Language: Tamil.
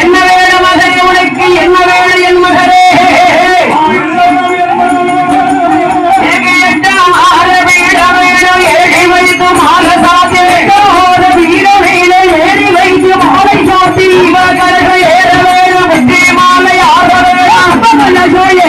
என்ன வேணும் மகனே உனக்கு என்ன வேணும் என் மகனே? Yeah.